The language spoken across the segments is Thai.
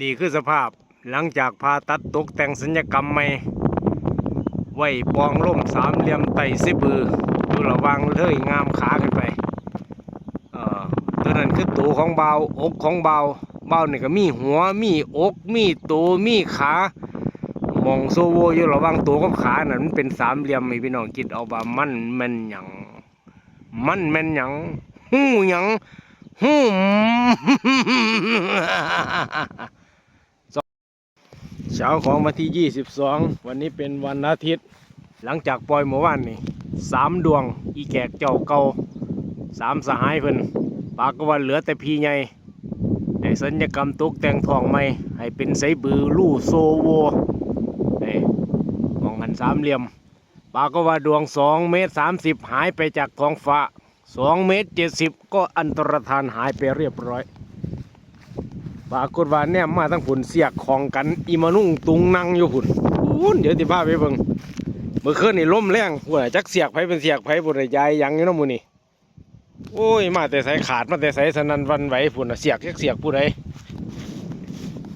นี่คือสภาพหลังจากผ่าตัดตกแต่งสัญญกรรมใหม่ไว้ปองล่มสามเหลี่ยมไต่ซิบืออยู่ระวังเลยงามขาขึ้นไปเอ่อตัวนั้นคือตัวของเบาอกของเบาเบาเนี่ก็มีหัวมีอกมีตัวมีขามองโซโวอยู่ระวังตัวกับขานั่นมันเป็นสามเหลี่ยมให้พี่น้องคิดเอาว่ามันแม่นหยังมันแม่นหยังหู้หยังหู้ เช้าของวันที่ 22 วันนี้เป็นวันอาทิตย์ หลังจากปล่อยเมื่อวานนี่สามดวง อีแกกเจ้าเก่าสามสหายเพิ่นปากก็ว่าเหลือแต่พีใหญ่ได้สัญญกรรมตกแต่งทองใหม่ ให้เป็นไสบือลู่โซโวเอ้มองหันสามเหลี่ยม ปากก็ว่าดวง2เมตร30หายไปจากท้องฟ้า2เมตร70ก็อันตรธานหายไปเรียบร้อย ปรากฏว่าเนี่ยมาทั้งผุนเสียกของกันอีมานุ่งตุงนั่งอยู่ผุนพุ่นเดี๋ยวติพาไปเบิ่งเมื่อคืนนี่ลมแรงหัวจักเสียกไผเป็นเสียกไผบุได้ยายยังอยู่นาะหมื้นี่โอ้ยมาแต่สายขาดมาแต่สายสนันวันไหวผุนน่ะเสียกจักเสียกผู้ใด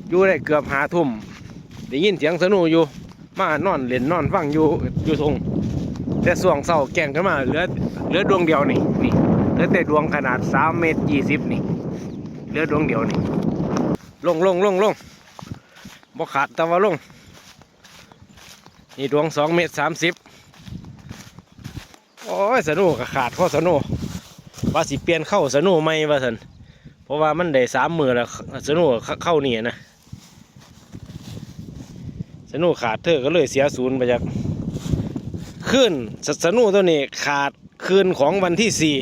อยู่ได้เกือบหาทุ่มได้ยินเสียงสนุอยู่ มานอนเล่นนอนฟังอยู่อยู่ทงแต่ส่วงเศร้าแก่งขึ้นมาเหลือเหลือดวงเดียวนี่นี่เหลือแต่ดวงขนาด3เมตร20นี่เหลือดวงเดียวนี่ ลงลงลงลงบ่ขาดแต่ว่าลง นี่ดวงสองเมตรสามสิบโอ้ยสนุกขาดข้อสนุกว่าสิเปลี่ยนเข้าสนุกไหมว่าสันเพราะว่ามันได้สามมือแล้วสนุกเข้านี่นะสนุกขาดเธอก็เลยเสียศูนย์ไปจากขึ้นสสนุกตัวนี้ขาดคืนของวันที่สี่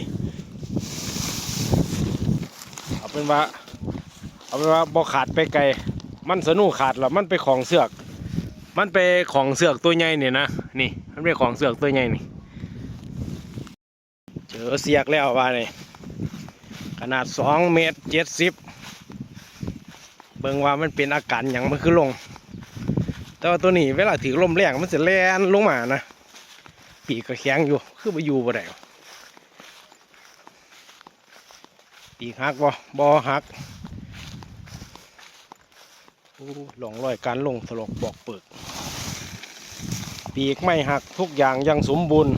เอาเป็นว่า เอาไปนว่าบ่ขาดไปไกล มันสนุกขาดแล้วมันไปของเสือก มันไปของเสือกตัวใหญ่เนี่ยนะ นี่ มันไปของเสือกตัวใหญ่นี่ เจอเสียกแล้วว่านี่ขนาดสองเมตรเจ็ดสิบเบิ่งว่ามันเป็นอาการอย่างมันคือลง แต่ว่าตัวนี้เวลาถือลมแรงมันจะแล่นลงมานะ ปีกก็แข็งอยู่ คือไปอยู่บ่ได้ปีกหักบ่บ่หัก หลงรอยการลงถลอกบอกเปิกปีกไม่หักทุกอย่างยังสมบูรณ์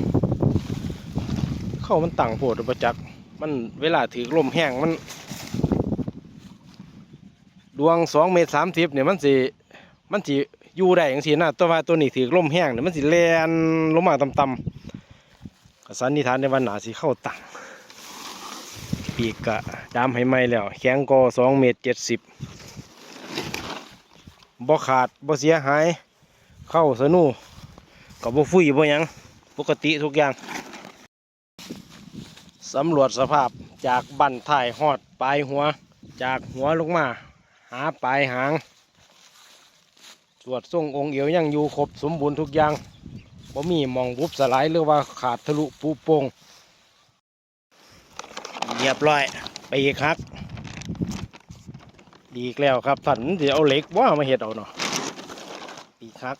เข้ามันต่างโพดประจักษ์มันเวลาถือลมแห้งมัน ดวงสองเมตรสามสิบเนี่ยมันสิมันสิอยู่ได้อย่างสินะต่ว่าตัวนี้ถือลมแห้งเนี่ยมันสิแลนลงมาต่ำๆก็สันนิษฐานในวันหนาสิเข้าต่างปีกกะดามให้ไหมแล้วแข็งก็สองเมตรเจ็ดสิบ บ่ขาดบ่เสียหาย เข้าสนูกับบ่ฟุยบ่ยังปกติทุกอย่างสำรวจสภาพจากบั้นท้ายหอดปลายหัว จากหัวลงมา หาปลายหางสวดทรงองค์เอวยังอยู่ครบสมบูรณ์ทุกอย่างบ่มีมองบุบสลายหรือว่าขาดทะลุปูโป่งเรียบร้อยไปอีกครับ อีกแล้วครับสันเดี๋ยวเอาเหล็กว่ามาเห็ดเอาเนาะปีคัก